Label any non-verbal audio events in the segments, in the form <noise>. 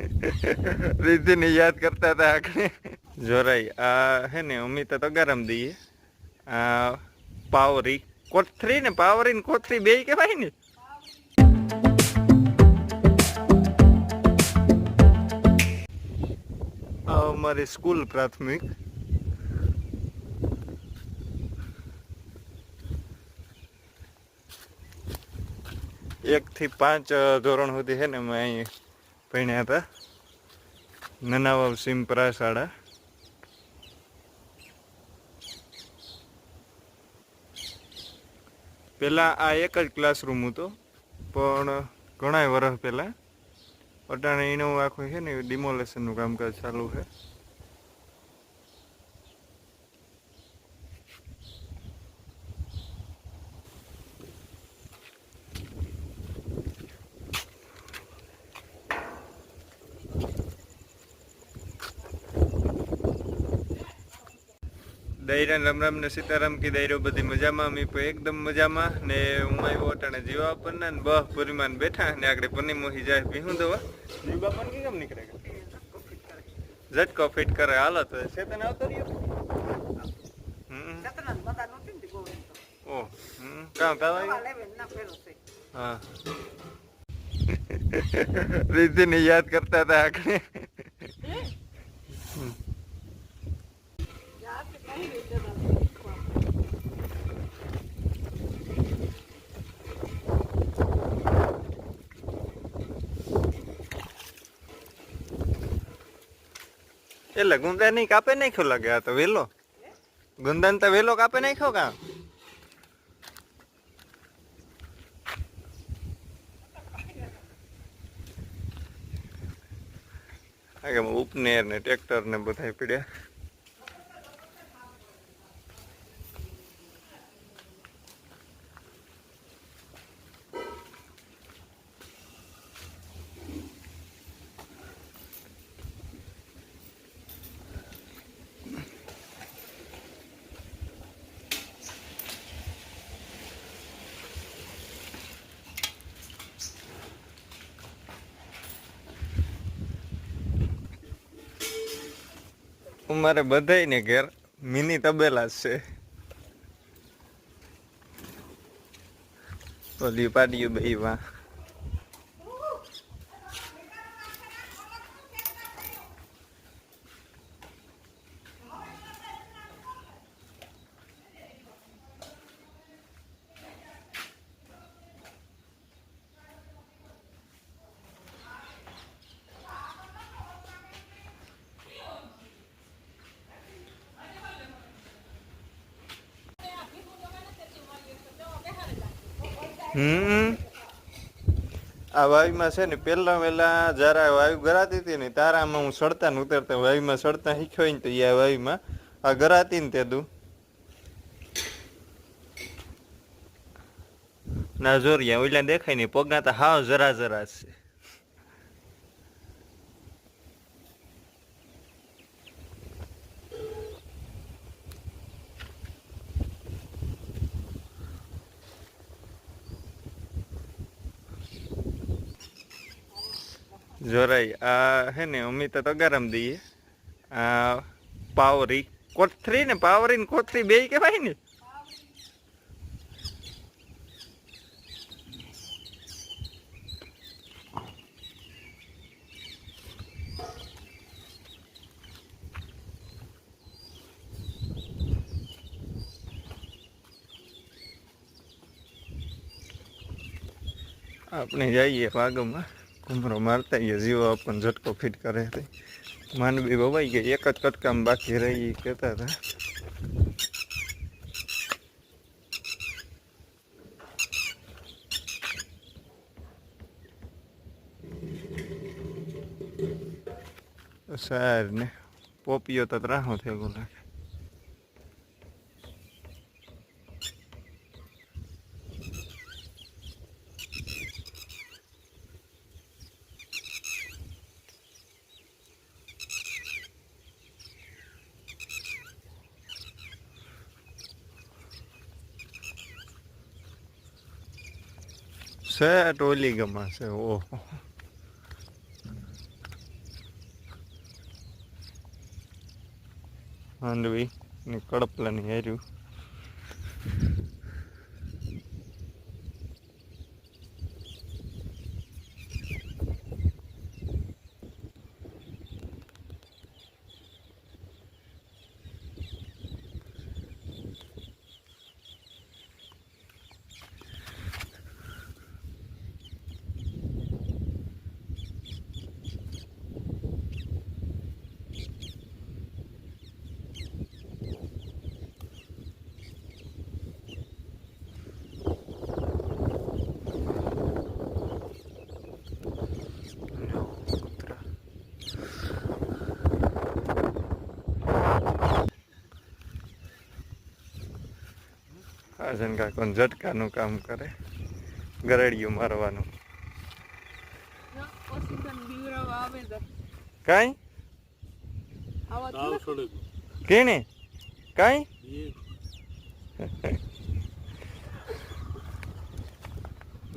<laughs> રીતિને યાદ કરતા હતા આખરે. જોરાઈ, આ હે ને અમિત તો ગરમ દઈએ. આ પાવરી, કોથરી ને પાવરી ને કોથરી બે કહેવાય ને. અમારી સ્કૂલ પ્રાથમિક. એક થી પાંચ ધોરણ સુધી છે ને અમે અહીં ભણ્યા હતા. નનાવાવ સિમપરા શાળા પહેલાં આ એક જ ક્લાસરૂમ હતો, પણ ઘણા વર્ષ પહેલાં અટાણે એનું આખું છે ને ડિમોલેશનનું કામકાજ ચાલુ છે. દૈરા રામ રામ ને સીતારામ કી દૈરો બધી મજામાં. અમે એકદમ મજામાં. ને હું આવ્યો અટાણે જીવા પર ને બહ પૂરીમાં બેઠા ને આગળ પન્ની મોહી જાય. પીહું દવા જીવા પણ કેમ નીકળે ઝટકો ફિટ કરે હાલો તો છે તને આવતો રહ્યો? ઓ કામ કામ હા. <laughs> રીતિને યાદ કરતા હતા આખરે એટલે ગુંદા નહીં કાપે નાખ્યો લાગે આ તો વેલો. ગુંદાને તો વેલો કાપે નાખ્યો કા? ઉપનેર ને ટ્રેક્ટર ને બધા પીડ્યા. અમારે બધાને ઘેર મિની તબેલા છે. ઓલી પાડ્યું બે વા. હમ. આ વાયુમાં છે ને પહેલા વહેલા જરા વાયુ ગરાતી હતી ને તારામાં હું સડતા ને ઉતરતા વાયુમાં સડતા શીખ્યો ને તો આ વાયુમાં આ ગરાતી ને તે દુ. ના જોરિયા ઓલા દેખાય નહીં પગના તો હાવ જરા જરા છે. જોરાઈ આ હે ને, અમે તો ગરમ દઈએ. આ પાવરી કોથરી ને પાવરી ને કોથરી બે કહેવાય ને. આપણે જઈએ વાગમાં કુમરો મારતા એ જીવો આપણને ઝટકો ફિટ કરે હતી માનવી બવાઈ ગઈ, એક જ કટકામાં બાકી રહી કહેતા હતા. સાર ને પોપિયો તો ત્રાહો થયો લાગે છે ટોલી ગમાં છે ઓહો. હાંડવી ને કડપલાની હેર્યું. આજન કાકો ઝટકાનું કામ કરે. ગરડિયું મારવાનું. કાંઈ? કેને કાંઈ?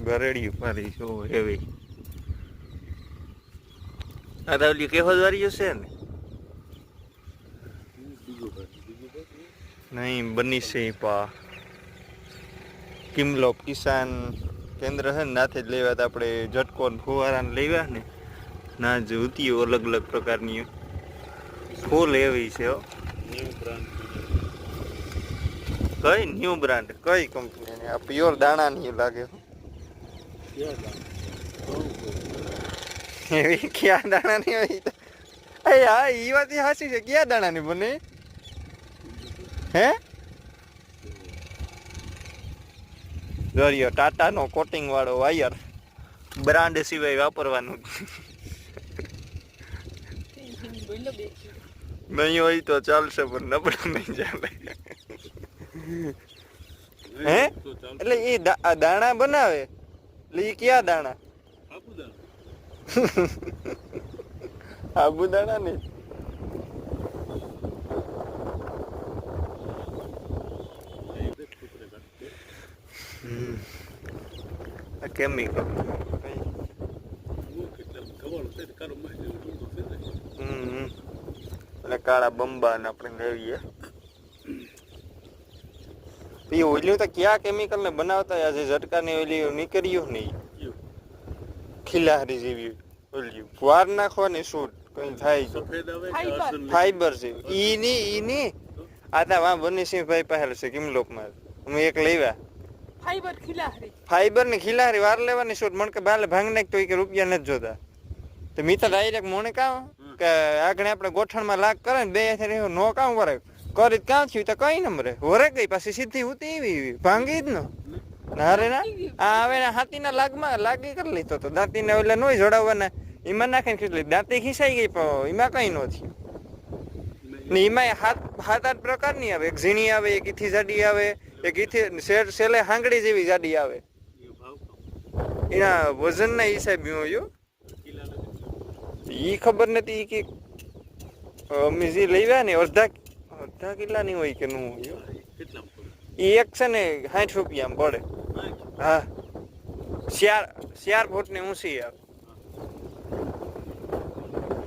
ગરડિયું મારી જો એવી. આ ઓલી કેહો દ્વારી છે ને? નહીં, બની છે પા. કિમલોપ કિસાન કેન્દ્ર છે ને નાથે જ લેવા હતા આપણે ઝટકો ફુવારાને લેવા ને ના જ ઉતીઓ અલગ અલગ પ્રકારની ફૂલ એવી છે કઈ ન્યૂ બ્રાન્ડ? કઈ કંપનીની? આ પ્યોર દાણાની લાગે એવી ક્યાં દાણાની હોય તો? એ હા એ વાત સાચી છે. ક્યાં દાણાની બને? હે? જોરિયો ટાટાનો કોટિંગ વાળો વાયર બ્રાન્ડ સિવાય વાપરવાનું. નહીં હોય તો ચાલશે પણ નબળું નહીં ચાલે. હે? એટલે એ દાણા બનાવે? એટલે એ ક્યાં દાણા? આપું દામ <laughs> આબુ દાણા ને એ બે કૂતરે કાઢતે આ કેમિકલ એટલે કાળા બંબા ને આપણે લેવીએ. એ ઓઈલ્યું તો ક્યાં કેમિકલ ને બનાવતા આજે ઝટકા ને નીકળ્યું નહીં. ખિલાડી જેવી ઓલ્યું વાર નાખવાની શૂટ કઈ થાય છે ફાઈબર. છે ઈ ની ઈ ની. આ તા વા બનીસિંહ ભાઈ પાસે છે કિમલોકમાં. અમે એક લેવા. ફાઈબર ખીલાહરી. ફાઈબર ને ખીલાહારી વાર લેવાની શૂટ મણ કે બાલે ભાંગ નાખ તો ઈ કે રૂપિયા નથી જોતા. તો મી ડાયરેક્ટ મોણે કામ કે આગળ આપણે ગોઠણમાં લાગ કરે ને બે હાથે નો કામ કરે કરી કામ થયું તો કઈ નંબરે વરે ગઈ, પાછી સીધી ઉતી એવી. ભાંગી જ ન. ના ના, આ હવે હાથીના લાગમાં, લાગી કરી લીધો તો. દાંતીને એટલે નોય જોડાવવાના એમાં નાખીને ખીચલી દાંતી ખીસાઈ ગઈ પણ એમાં કઈ ન થયું. ને એમાં હાથ હાથ આઠ પ્રકારની આવે. એક ઝીણી આવે, એક ઇથી જાડી આવે. એક ઈથી શેર સેલે હાંગડી જેવી ગાડી આવે. એના વજનના હિસાબે હું કિલા એ ખબર નથી કે અમે જે લેવા ને અડધા અડધા કિલ્લાની હોય કે નું હોય ઈ એક છે ને સાઠ રૂપિયામાં પડે. હા. શિયાર શિયાર ફૂટની ઊંચી આવે.